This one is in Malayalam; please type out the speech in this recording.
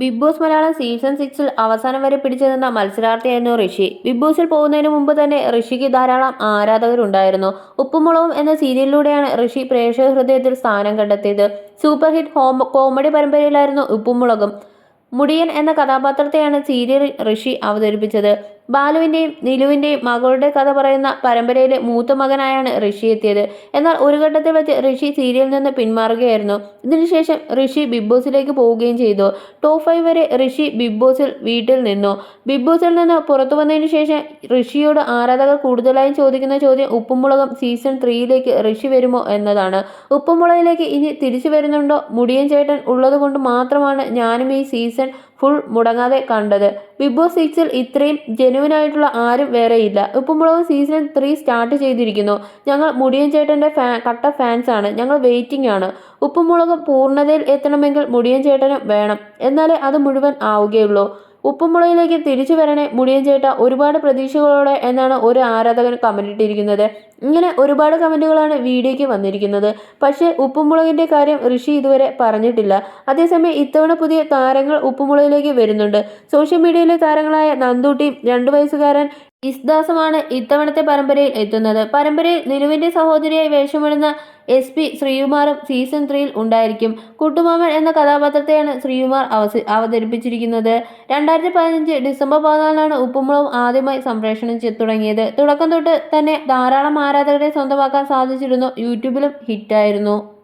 ബിഗ് ബോസ് മലയാളം സീസൺ സിക്സിൽ അവസാനം വരെ പിടിച്ചു നിന്ന മത്സരാർത്ഥിയായിരുന്നു ഋഷി. ബിഗ് ബോസിൽ പോകുന്നതിന് മുമ്പ് തന്നെ ഋഷിക്ക് ധാരാളം ആരാധകരുണ്ടായിരുന്നു. ഉപ്പുമുളവും എന്ന സീരിയലിലൂടെയാണ് ഋഷി പ്രേക്ഷക ഹൃദയത്തിൽ സ്ഥാനം കണ്ടെത്തിയത്. സൂപ്പർ ഹിറ്റ് ഹോം കോമഡി പരമ്പരയിലായിരുന്നു ഉപ്പുമുളകും. മുടിയൻ എന്ന കഥാപാത്രത്തെയാണ് സീരിയൽ ഋഷി അവതരിപ്പിച്ചത്. ബാലുവിന്റെയും നിലുവിന്റെയും മകളുടെ കഥ പറയുന്ന പരമ്പരയിലെ മൂത്ത മകനായാണ് ഋഷി എത്തിയത്. എന്നാൽ ഒരു ഘട്ടത്തിൽ വെച്ച് ഋഷി സീരിയലിൽ നിന്ന് പിന്മാറുകയായിരുന്നു. ഇതിനുശേഷം ഋഷി ബിഗ് ബോസിലേക്ക് പോവുകയും ചെയ്തു. ടോപ്പ് ഫൈവ് വരെ ഋഷി ബിഗ് ബോസിൽ വീട്ടിൽ നിന്നു. ബിഗ് ബോസിൽ നിന്ന് പുറത്തു വന്നതിന് ശേഷം ഋഷിയോട് ആരാധകർ കൂടുതലായും ചോദിക്കുന്ന ചോദ്യം ഉപ്പുമുളകം സീസൺ ത്രീയിലേക്ക് ഋഷി വരുമോ എന്നതാണ്. ഉപ്പുമുളകിലേക്ക് ഇനി തിരിച്ചു വരുന്നുണ്ടോ? മുടിയൻ ചേട്ടൻ ഉള്ളതുകൊണ്ട് മാത്രമാണ് ഞാനും ഈ സീസൺ ഫുൾ മുടങ്ങാതെ കണ്ടത്. ബിഗ് ബോസ് സിക്സിൽ ഇത്രയും ജെനുവിനായിട്ടുള്ള ആരും വേറെയില്ല. ഉപ്പുമുളക് സീസൺ ത്രീ സ്റ്റാർട്ട് ചെയ്തിരിക്കുന്നു. ഞങ്ങൾ മുടിയൻ ചേട്ടന്റെ ഫാ കട്ട ഫാൻസ് ആണ്. ഞങ്ങൾ വെയിറ്റിംഗ് ആണ്. ഉപ്പുമുളക് പൂർണതയിൽ എത്തണമെങ്കിൽ മുടിയൻ ചേട്ടനും വേണം. എന്നാലേ അത് മുഴുവൻ ആവുകയുള്ളൂ. ഉപ്പുമുളകിലേക്ക് തിരിച്ചു വരണേ മുടിയൻ ചേട്ട ഒരുപാട് പ്രതീക്ഷകളോടെ എന്നാണ് ഒരു ആരാധകൻ കമന്റ് ഇട്ടിരിക്കുന്നത്. ഇങ്ങനെ ഒരുപാട് കമന്റുകളാണ് വീഡിയോയ്ക്ക് വന്നിരിക്കുന്നത്. പക്ഷേ ഉപ്പുമുളകിന്റെ കാര്യം ഋഷി ഇതുവരെ പറഞ്ഞിട്ടില്ല. അതേസമയം ഇത്തവണ പുതിയ താരങ്ങൾ ഉപ്പുമുളകിലേക്ക് വരുന്നുണ്ട്. സോഷ്യൽ മീഡിയയിലെ താരങ്ങളായ നന്ദൂട്ടിയും രണ്ടു വയസ്സുകാരൻ ഇസ്ദാസുമാണ് ഇത്തവണത്തെ പരമ്പരയിൽ എത്തുന്നത്. പരമ്പരയിൽ നിലുവിന്റെ സഹോദരിയായി വേഷമിടുന്ന എസ് പി ശ്രീകുമാറും സീസൺ ത്രീയിൽ ഉണ്ടായിരിക്കും. കുട്ടുമാമൻ എന്ന കഥാപാത്രത്തെയാണ് ശ്രീകുമാർ അവതരിപ്പിച്ചിരിക്കുന്നത്. രണ്ടായിരത്തി പതിനഞ്ച് ഡിസംബർ പതിനാലിനാണ് ഉപ്പുമുളവും ആദ്യമായി സംപ്രേഷണം തുടങ്ങിയത്. തുടക്കം തൊട്ട് തന്നെ ധാരാളം ആരാധകരെ സ്വന്തമാക്കാൻ സാധിച്ചിരുന്നു. യൂട്യൂബിലും ഹിറ്റായിരുന്നു.